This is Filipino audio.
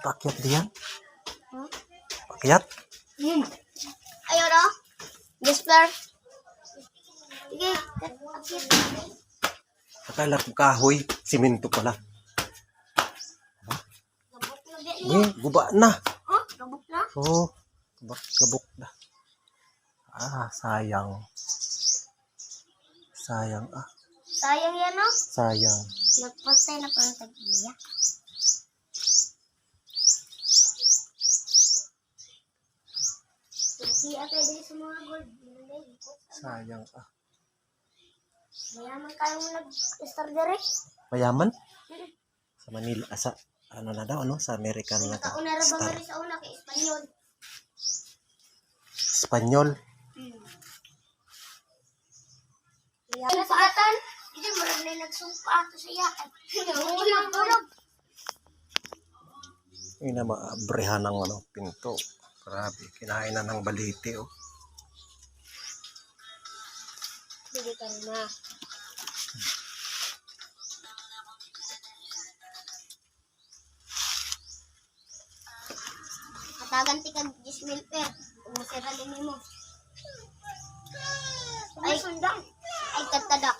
Pakyat diyan? Huh? Pakyat? Hmm. Ayaw na? Jesper? Sige. Akala ko kahoy. Simento pala. Gabok. Eh, guba na. Huh? Gabok na? Oo. Gabak, gabok na. Ah, sayang. Sayang ah. Sayang yan, no? Sayang. Nagpatay na pang tag-iya. Hindi atay din sa mga gold. Sayang ah. Mayaman kayo mo nag-star direct. Mayaman? Sa Manila. Ah, sa, ano na daw, ano? Sa American na Nakauna ra ba star. sa una kay Espanyol? Espanyol. Ay, nasugatan? Hindi, marag na nagsumpa ato sa iyakan. Ulang tulog. Yun na maabrehan ng ano, pinto. Grabe, kinain na ng baliti oh. Hindi ka na. Katagan ti kag 10 mil per. Kung masira din mo. Ay, sundang. Ay, katadak.